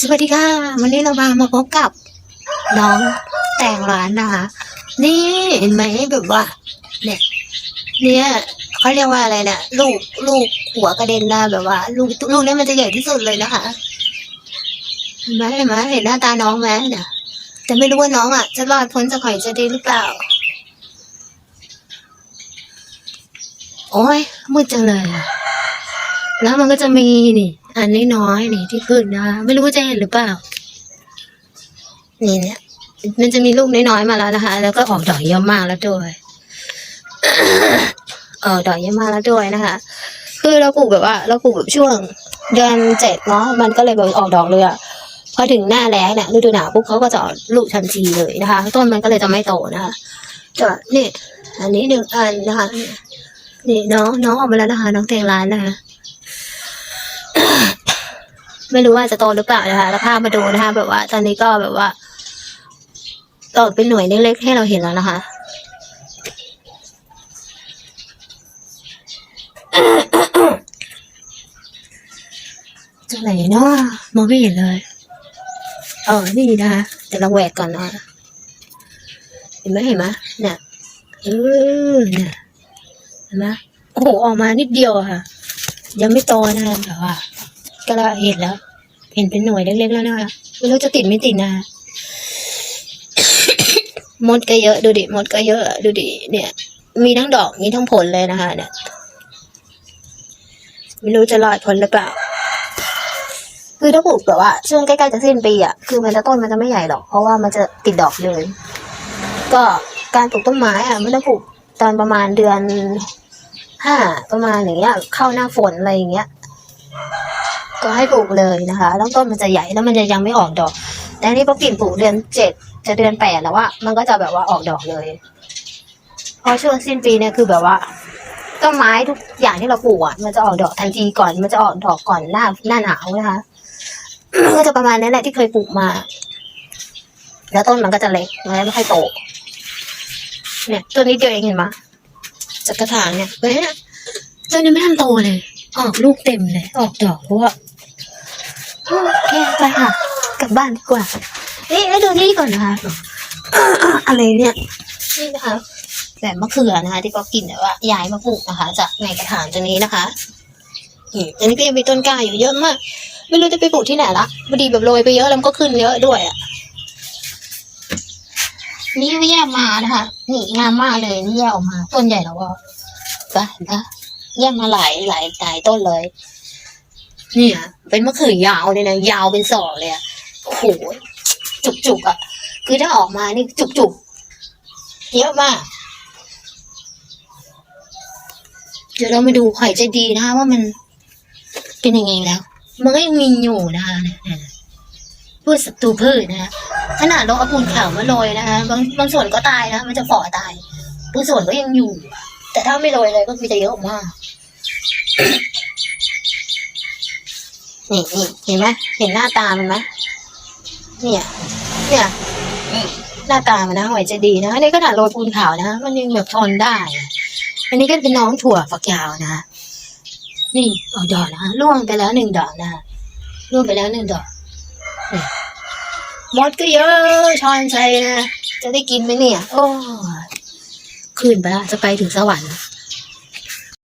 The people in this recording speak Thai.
สวัสดีค่ะ วันนี้เรามามาพบกับ น้องแต่งร้านนะคะ นี่เห็นไหมแบบว่า เนี่ย เนี่ยเขาเรียกว่าอะไรนะลูกลูกหัวกระเด็นนะแบบว่า ลูกลูกนี้มันจะใหญ่ที่สุดเลยนะคะเห็นไหมเห็นไหมเห็นหน้าตาน้องไหมเนี่ยแต่ไม่รู้ว่าน้องอะจะรอดพ้นจากหอยจะดีหรือเปล่า โอ้ยมืดจังเลย แล้วมันก็จะมีนี่ อันนี้น้อยๆนี่ที่ขึ้นนะคะไม่รู้ว่าจะเห็นหรือเปล่า นี่เนี่ย มันจะมีลูกน้อยๆมาแล้วนะคะ แล้วก็ออกดอกเยอะมากแล้วด้วยเออดอกเยอะมากแล้วด้วยนะคะ คือเราปลูกแบบว่า เราปลูกแบบช่วงเดือนเจ็ดเนาะมันก็เลยแบบออกดอกเลยอะพอถึงหน้าแล้งเนี่ยฤดูหนาวปุ๊บเขาก็จะออกลูกทันทีเลยนะคะ ต้นมันก็เลยจะไม่โตนะคะจะนี่ อันนี้หนึ่งอันนะคะนี่น้องน้องออกมาแล้วนะคะ น้องแตงร้านนะคะ ไม่รู้ว่าจะโตหรือเปล่านะคะแล้วพามาดูนะคะ แบบว่า ตอนนี้ก็แบบว่าโตเป็นหน่วยเล็กๆให้เราเห็นแล้วนะคะจะไหนเนาะมองไม่เห็นเลยเออนี่นะคะเดี๋ยวเราแหวกก่อนนะเห็นไหมเห็นไหมเนี่ยเออเนี่ยเห็นไหมโอ้โหออกมานิดเดียวค่ะ ยังไม่โตนะคะแต่ว่าก็เราเห็นแล้ว เห็นเป็นหน่วยเล็กๆแล้วนะคะไม่รู้จะติดไม่ติดนะคะมดก็เยอะดูดิมดก็เยอะ ดูดิเนี่ย มีทั้งดอกมีทั้งผลเลยนะคะ เนี่ยไม่รู้จะรอดผลหรือเปล่าคือถ้าปลูกแบบว่าช่วงใกล้ๆจะสิ้นปีอะคือมันจะต้นมันจะไม่ใหญ่หรอก เพราะว่ามันจะติดดอกเลย ก็การปลูกต้นไม้อะไม่ต้องปลูกตอนประมาณเดือนห้าประมาณอย่างเงี้ย เข้าหน้าฝนอะไรอย่างเงี้ย ก็ให้ปลูกเลยนะคะแล้วต้นมันจะใหญ่แล้วมันจะยังไม่ออกดอก แต่อันนี่พอกิ่งปลูกเดือนเจ็ดจะเดือนแปดแล้วว่ามันก็จะแบบว่าออกดอกเลย พอช่วงสิ้นปีเนี่ยคือแบบว่าต้นไม้ทุกอย่างที่เราปลูกอะมันจะออกดอกทันทีก่อน มันจะออกดอกก่อนหน้าหน้าหนาวนะคะก็จะประมาณนี้แหละที่เคยปลูกมา แล้วต้นมันก็จะเล็กมันไม่ค่อยโตเนี่ยต้นนี้เดียวเองเห็นไหมจากกระถางเนี่ยเฮ้ยต้นนี้ไม่ทันโตเลย ออกลูกเต็มเลย ออกดอกเพราะว่า โอเคไปค่ะ กลับบ้านดีกว่านี่ให้ดูนี่ก่อนนะคะอะไรเนี่ยนี่นะคะแบบมะเขือนะคะ ที่ก็กินแต่ว่าย้ายมาปลูกนะคะ จากในกระถางตัวนี้นะคะอืมอันนี้ก็ยังมีต้นกล้าอยู่เยอะมาก ไม่รู้จะไปปลูกที่ไหนละพอดีแบบโรยไปเยอะแล้วมันก็ขึ้นเยอะด้วยอะนี่แยกมานะคะนี่งามมากเลยนี่แยกออกมาต้นใหญ่แล้วก็ไปนะแยกมาหลายหลายหลายต้นเลย เนี่ย เป็นมะเขือยาวเลยนะ ยาวเป็นศอกเลยอะโอ้โหจุกจุกอะคือถ้าออกมานี่จุกจุกเยอะมาก เดี๋ยวเรามาดูหอยใจดีนะคะว่ามันเป็นยังไงแล้ว มันก็ยังมีอยู่นะคะเนี่ยพืชศัตรูพืชนะคะขนาดเราเอาปูนขาวมาโรยนะคะบางบางส่วนก็ตายนะมันจะฝ่อตายบางส่วนก็ยังอยู่ แต่ถ้าไม่โรยเลยก็คือจะเยอะมาก นี่นี่เห็นไหมเห็นหน้าตามันไหมเนี่ย เนี่ยหน้าตามันนะหอยจะดีนะอันนี้ขนาโรยปูนขาวนะ มันยังแบบทนได้ อันนี้ก็เป็นน้องถั่วฝักยาวนะ นี่ออกดอกนะร่วงไปแล้วหนึ่งดอกนะร่วงไปแล้วหนึ่งดอกมดก็เยอะชอนชัยนะ จะได้กินไหมเนี่ย โอ้ยคืนไปละจะไปถึงสวรรค์